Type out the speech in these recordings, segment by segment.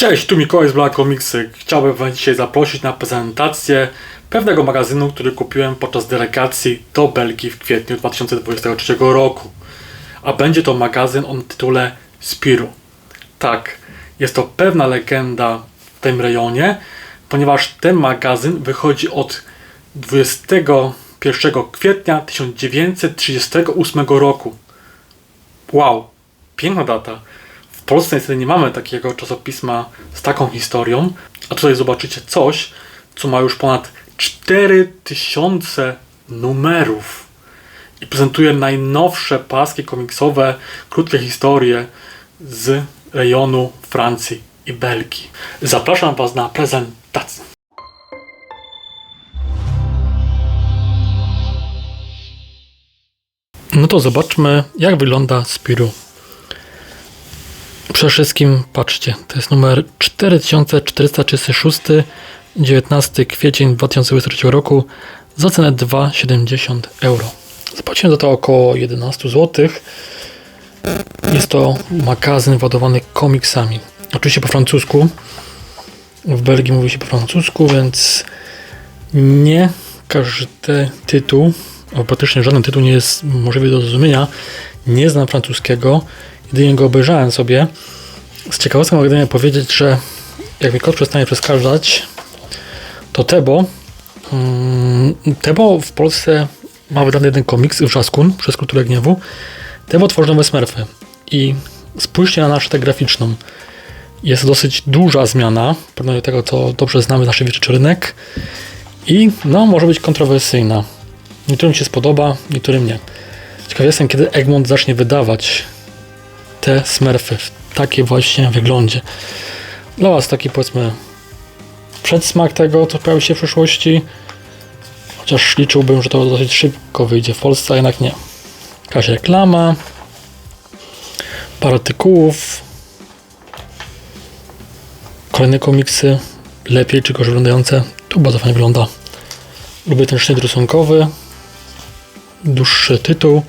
Cześć, tu Mikołaj z Black Comicsy. Chciałbym Was dzisiaj zaprosić na prezentację pewnego magazynu, który kupiłem podczas delegacji do Belgii w kwietniu 2023 roku. A będzie to magazyn o tytule Spiru. Tak, jest to pewna legenda w tym rejonie, ponieważ ten magazyn wychodzi od 21 kwietnia 1938 roku. Wow, piękna data. Polsce niestety nie mamy takiego czasopisma z taką historią, a tutaj zobaczycie coś, co ma już ponad 4000 numerów i prezentuje najnowsze paski komiksowe, krótkie historie z rejonu Francji i Belgii. Zapraszam Was na prezentację. No to zobaczmy, jak wygląda Spiru. Przede wszystkim patrzcie, to jest numer 4436, 19 kwiecień 2023 roku za cenę 2,70 euro. Zapłaciłem za to około 11 zł. Jest to magazyn ładowany komiksami. Oczywiście po francusku. W Belgii mówi się po francusku, więc nie każdy tytuł, albo praktycznie żaden tytuł nie jest możliwy do zrozumienia. Nie znam francuskiego, jedynie go obejrzałem sobie. Z ciekawostką mogę jedynie powiedzieć, że jak mi kot przestanie przeszkadzać, to Tebo, mm, Tebo w Polsce ma wydany jeden komiks, Wrzaskun, przez Kulturę Gniewu. Tebo tworzy nowe Smurfy. I spójrzcie na naszą graficzną. Jest dosyć duża zmiana, porównaniu tego, co dobrze znamy z naszej wieczy rynek. I no, może być kontrowersyjna. Niektórym się spodoba, niektórym nie. Ciekaw jestem, kiedy Egmont zacznie wydawać te smurfy w takiej właśnie wyglądzie. Dla Was taki powiedzmy przedsmak tego, co pojawi się w przyszłości. Chociaż liczyłbym, że to dosyć szybko wyjdzie w Polsce, a jednak nie. Jakaś reklama, parę artykułów, kolejne komiksy, lepiej czy gorzej wyglądające. Tu bardzo fajnie wygląda. Lubię ten sznyt rysunkowy, dłuższy tytuł.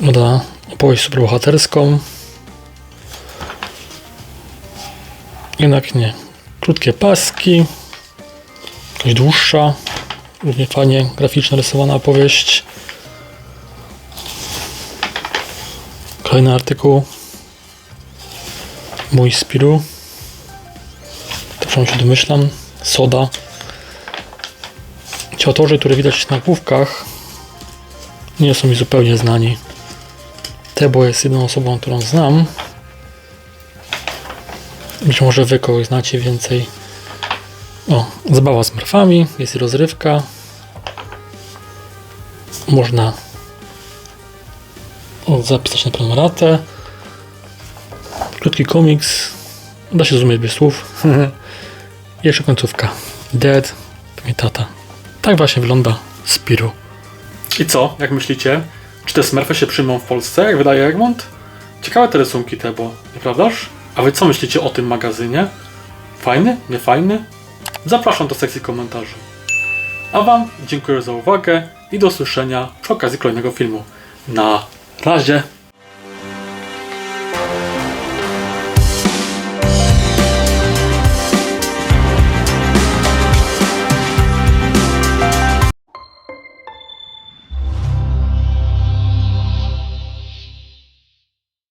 Wygląda opowieść superbohaterską. Jednak nie. Krótkie paski. Jakaś dłuższa. Równie fajnie graficznie rysowana opowieść. Kolejny artykuł. Mój Spiru. To się domyślam. Soda. Ci autorzy, które widać na główkach, nie są mi zupełnie znani. Tebo jest jedną osobą, którą znam. Być może wy kogoś znacie więcej. O, zabawa z mrwami, jest rozrywka. Można zapisać na prenumeratę. Krótki komiks. Da się zrozumieć bez słów. Jeszcze końcówka. Dead, pamiętata. Tak właśnie wygląda Spiru. I co, jak myślicie? Czy te smurfy się przyjmą w Polsce, jak wydaje Egmont? Ciekawe te rysunki te, bo nieprawdaż? A wy co myślicie o tym magazynie? Fajny? Niefajny? Zapraszam do sekcji komentarzy. A wam dziękuję za uwagę i do usłyszenia przy okazji kolejnego filmu. Na razie!